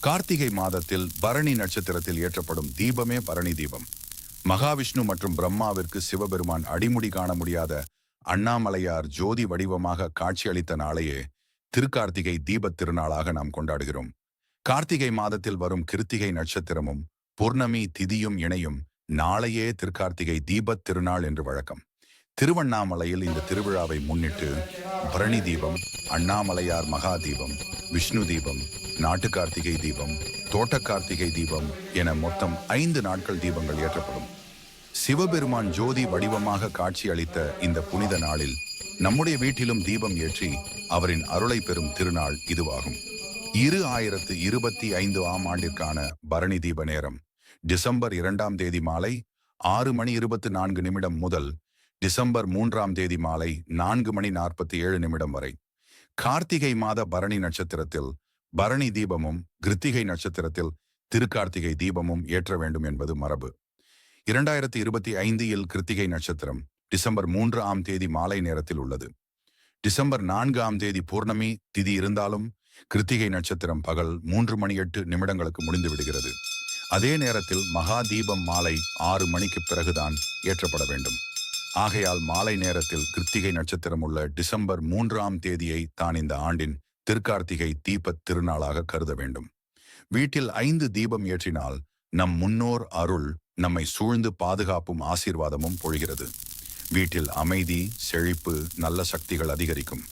கார்த்திகை மாதத்தில் பரணி நட்சத்திரத்தில் ஏற்றப்படும் தீபமே பரணி தீபம். மகாவிஷ்ணு மற்றும் பிரம்மாவிற்கு சிவபெருமான் அடிமுடி காண முடியாத அண்ணாமலையார் ஜோதி வடிவமாக காட்சியளித்த நாளையே திருக்கார்த்திகை தீபத் திருநாளாக நாம் கொண்டாடுகிறோம். கார்த்திகை மாதத்தில் வரும் கிருத்திகை நட்சத்திரமும் பூர்ணமி திதியும் இணையும் நாளையே திருக்கார்த்திகை தீபத் திருநாள் என்று வழக்கம். திருவண்ணாமலையில் இந்த திருவிழாவை முன்னிட்டு பரணி தீபம் அண்ணாமலையார் மகா தீபம் விஷ்ணு தீபம் நாட்டு கார்த்திகை தீபம் தோட்ட கார்த்திகை தீபம் என மொத்தம் ஐந்து நாட்கள் தீபங்கள் ஏற்றப்படும். சிவபெருமான் ஜோதி வடிவமாக காட்சி அளித்த இந்த புனித நாளில் நம்முடைய வீட்டிலும் தீபம் ஏற்றி அவரின் அருளை பெறும் திருநாள் இதுவாகும். இரு ஆயிரத்து இருபத்தி ஐந்து ஆம் ஆண்டிற்கான பரணி தீப நேரம் டிசம்பர் இரண்டாம் தேதி மாலை ஆறு மணி இருபத்து நான்கு நிமிடம் முதல் டிசம்பர் மூன்றாம் தேதி மாலை நான்கு மணி நாற்பத்தி ஏழு நிமிடம் வரை. கார்த்திகை மாத பரணி நட்சத்திரத்தில் பரணி தீபமும் கிருத்திகை நட்சத்திரத்தில் திருக்கார்த்திகை தீபமும் ஏற்ற வேண்டும் என்பது மரபு. இரண்டாயிரத்தி இருபத்தி ஐந்தில் கிருத்திகை நட்சத்திரம் டிசம்பர் மூன்று ஆம் தேதி மாலை நேரத்தில் உள்ளது. டிசம்பர் நான்கு ஆம் தேதி பூர்ணமி திதி இருந்தாலும் கிருத்திகை நட்சத்திரம் பகல் மூன்று மணி எட்டு நிமிடங்களுக்கு முடிந்து விடுகிறது. அதே நேரத்தில் மகா தீபம் மாலை ஆறு மணிக்கு பிறகுதான் ஏற்றப்பட வேண்டும். ஆகையால் மாலை நேரத்தில் கிருத்திகை நட்சத்திரம் உள்ள டிசம்பர் மூன்றாம் தேதியை தான் இந்த ஆண்டின் திருக்கார்த்திகை தீபத் திருநாளாக கருத வேண்டும். வீட்டில் ஐந்து தீபம் ஏற்றினால் நம் முன்னோர் அருள் நம்மை சூழ்ந்து பாதுகாப்பும் ஆசீர்வாதமும் பொழிகிறது. வீட்டில் அமைதி செழிப்பு நல்ல சக்திகள் அதிகரிக்கும்.